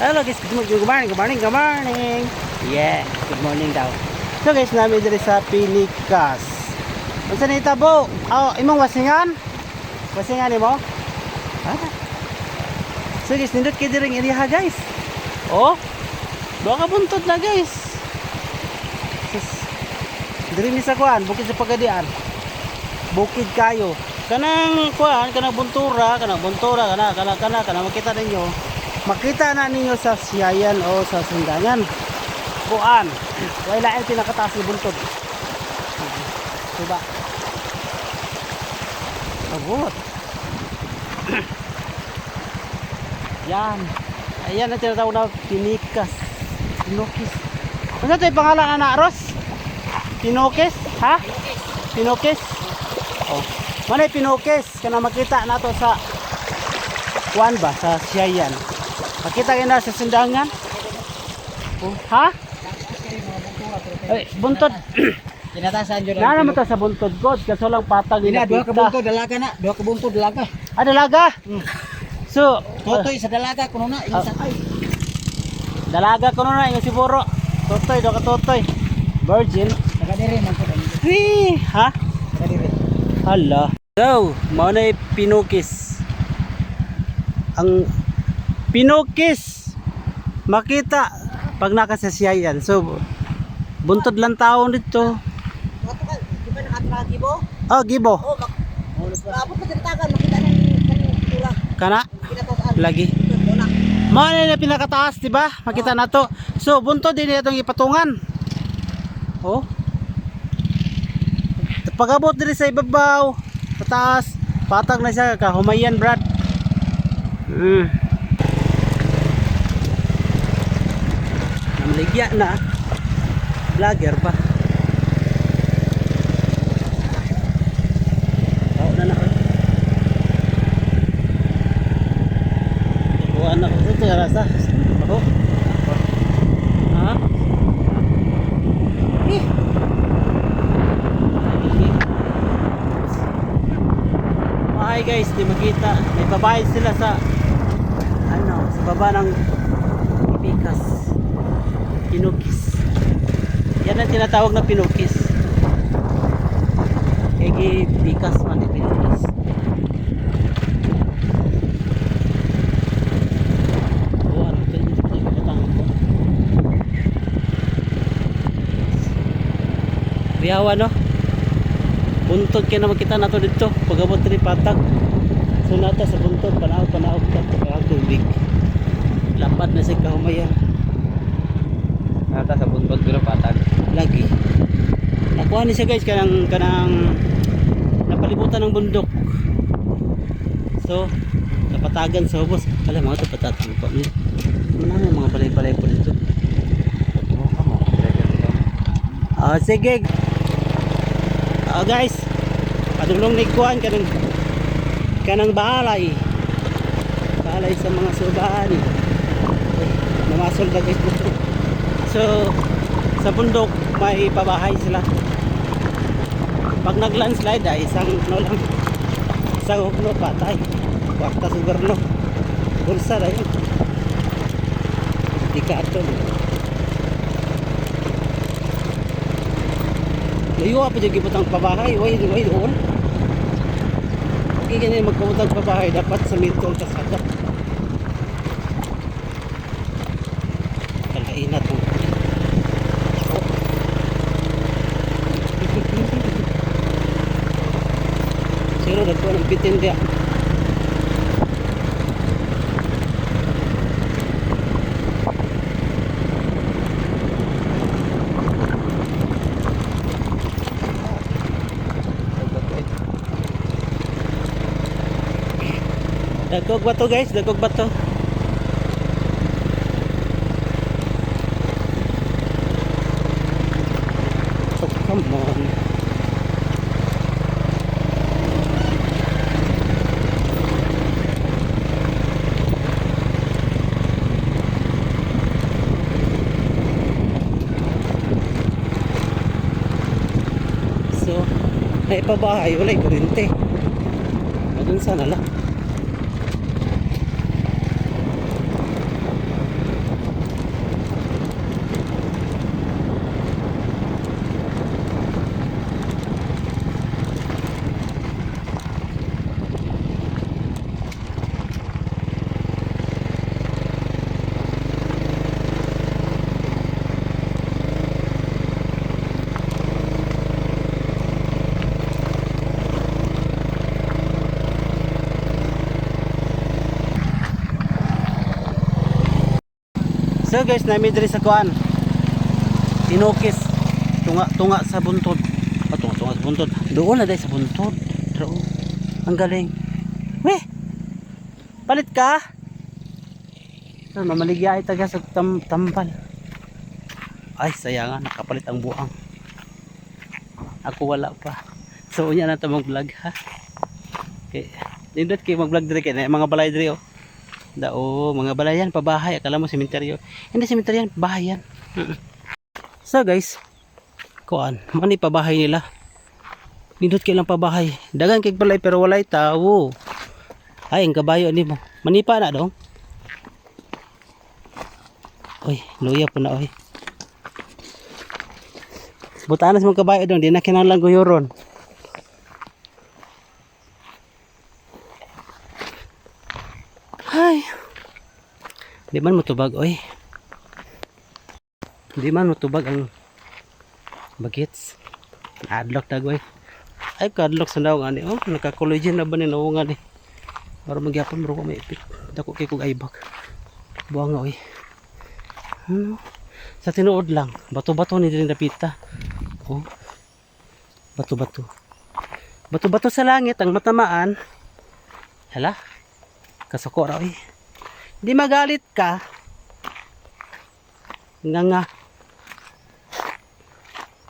Hello guys, good morning, good morning, good morning. Yeah, good morning daw. So guys, namin diri sa Pinikas. Unsa ni tabo? Oh, imong wasingan? Wasingan nimo? Ah. So guys, nindot kay diri area guys. Oh. Duha ka buntot na guys. Diri ni sa kuan, bukid sa pagadian. Bukid kayo. Kanang kuan, kanang buntura, kanang buntura, kana kana kana kana makita ninyo. Makita na ninyo sa siyayan o sa sundangan. Kuan. Wala ay pinakataas ni buntot. Diba? Abot. Yan. Ayan ang tinatawag na pinikas. Pinokis. Ano ito yung pangalan na Ros? Pinokis? Ha? Pinokis? Oh. Mana pinokis? Kana makita na to sa kuan ba? Sa siyayan. Makita kayo na sa sundangan? Oh. Ha? Ay, buntod. Kinatasan jud. Nana mo sa buntod god kaso lang patag Ina duha ka nakita. bunto dalaga na, duha ka bunto dalaga. Ah, dalaga. So, Totoy sa dalaga kuno na Ah. isa ay. dalaga ko na yung siburo. Totoy, do ka totoy. Virgin. Saka dire man pud. Hey, ha? Saka dire. Hala. So, mao na pinukis. Ang pinukis makita pag nakasasyayan. So, buntod lang taon dito. Di ba nakatragi mo? Oh, gibo. Oh, mak. Abot pa tinatagan makita ng kanang tula. Kana lagi. Mao na yung pinakataas, di ba? Makita na to. So, buntod din itong ipatungan. Oh. Pagabot diri sa ibabaw, sa taas, patag na siya kahumayan, Brad. Mm. Namaligya na. Vlogger pa. Tao na na. Buwan na ko dito, rasa. Ako. Ha? Eh. Hi guys, di makita. May babae sila sa ano, sa baba ng Pikas. Pinukis. Yan ang tinatawag na pinukis. Kaya Pikas man pinukis. Oh. Riyawa no? Buntod kaya na makita nato dito. Pagabot rin patag. So nata sa buntod, panahon, panahon ka. Pagkakang tubig. Lapat na sa kahumayan. Nata sa buntot pero patag. Lagi. Nakuha ni siya guys kanang kanang napalibutan ng bundok. So, napatagan sa hubos. Alam mga ito patatang po. Ano na mga balay-balay po dito. Oh, sige. Ah, guys. Padulong ni kuan kanang kanang balay. Balay sa mga subani. Ay, Namasol na guys dito. So, sa bundok may pabahay sila. Pag nag-landslide ay isang ano lang isang hukno patay. Wakta sa gobyerno. Bulsa na yun. Di ka ato. Layo pa dyan gibutang pabahay. Way, way doon. Hindi ganyan magpabutang pabahay. Dapat sa mitong kasada. Kalainat mo. Sino nagpo ng bitin dia? Dagkog ba guys? Dagkog ba to? Oh, come on. So, may pabahay, wala kurente. Doon sana lang. So guys, nami diri sa kuan. Inokis. Tunga tunga sa buntod. Ah, tunga tunga sa buntod. Doon na dai sa buntod. Pero ang galing. Weh. Palit ka? So, mamaligya ay taga sa tam tambal. Ay, sayangan nakapalit ang buang. Ako wala pa. So, unya na ito mag-vlog ha. Okay. Nindot kayo mag-vlog diri kay mga balay diri oh. Dao, mga balay yan, pabahay. Akala mo sementeryo. Hindi sementeryo yan, bahay yan. Mm-mm. So guys, kuan, mani pabahay nila. Nindot kayo lang pabahay. Dagan kay balay pero walay tao. Ay, ang kabayo ni mo. Manipa na dong. Oy, luya po na oy. Butanas mong kabayo dong, di na kinahanglan guyuron. Ay. Di man mutubag oy. Di man mutubag ang bagets. Adlock dagoy. Ay kadlock sa daw nga ni. Oh, naka-collagen na ba ni nawo nga ni. Para magyapon bro ko may ipit. Dako kay kog aibag. Buang oy. Ano? Sa tinuod lang, bato-bato ni din napita. Oh. Bato-bato. Bato-bato sa langit ang matamaan. Hala. Kasuko raw eh. Di magalit ka. Nga nga.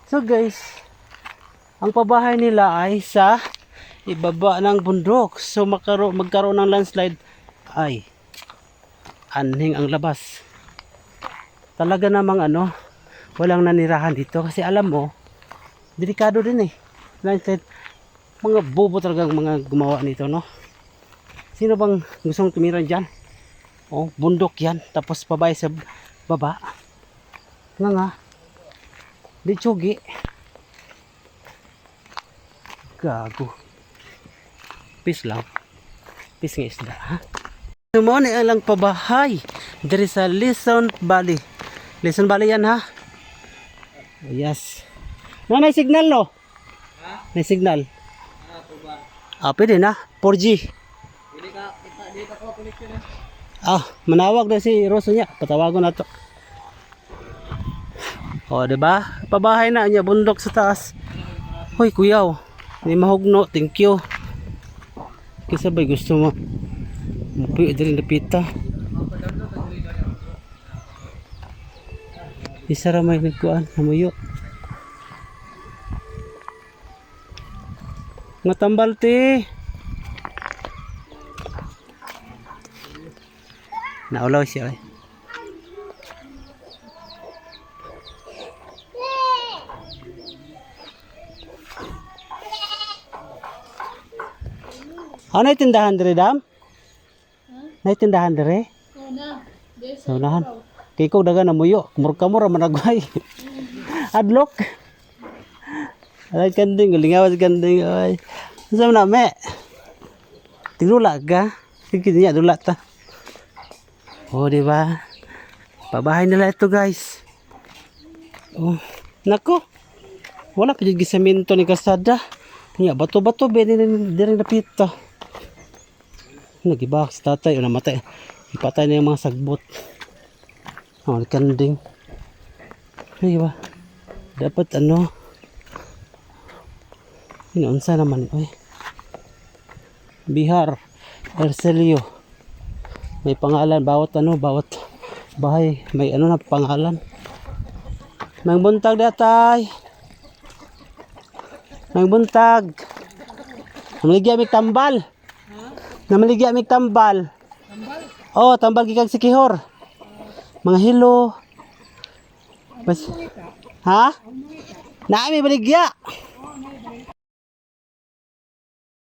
So guys, ang pabahay nila ay sa ibaba ng bundok. So makaro magkaroon ng landslide ay anhing ang labas. Talaga namang ano, walang nanirahan dito kasi alam mo, delikado din eh. Landslide, mga bobo talagang mga gumawa nito, no? Sino bang gustong tumira dyan? Oh, bundok yan. Tapos pabay sa baba. Nga nga. Di tsugi. Gago. Peace lang. Peace nga isda, ha? Mo ni alang pabahay. Dari sa Lison Valley. Lison Valley yan, ha? Oh, yes. Na, may signal, no? Ha? May signal. Ah, pwede na. 4G. Ah, manawag na si Rosso niya. Patawagon na to. O, di ba? Pabahay na niya bundok sa taas. Hoy, kuyaw. Hindi mahugno. Thank you. Kisa ba gusto mo? Mupi din na pita. Isa ra may nagkuan, namuyo. Nga tambal ti. Naulaw siya eh. Ano yung tindahan dire, dam? Na tindahan dire? Sa unahan. Kay ko daga na muyo. Kumur kamur managway. Adlock. Ay kanding, galingawas kanding. Ay. Sa na me. Tigdula ka. Sige niya dula ta. Oh, di ba? Pabahay nila ito, guys. Oh, nako. Wala pa yung gisamento ni Kasada. Nga, bato-bato, bedi na rin napita. Nagibak si tatay, o namatay. Ipatay na yung mga sagbot. Oh, kanding. Ay, ba? Dapat ano? Inaunsa naman, oy. Bihar, Ercelio. May pangalan, bawat ano, bawat bahay, may ano na pangalan. Nang buntag datay. Nang buntag. Namaligya mig tambal. Namaligya mig tambal. Tambal? Oh, tambal gikag sikihor. Mga hilo. Bas. Ha? Naami baligya.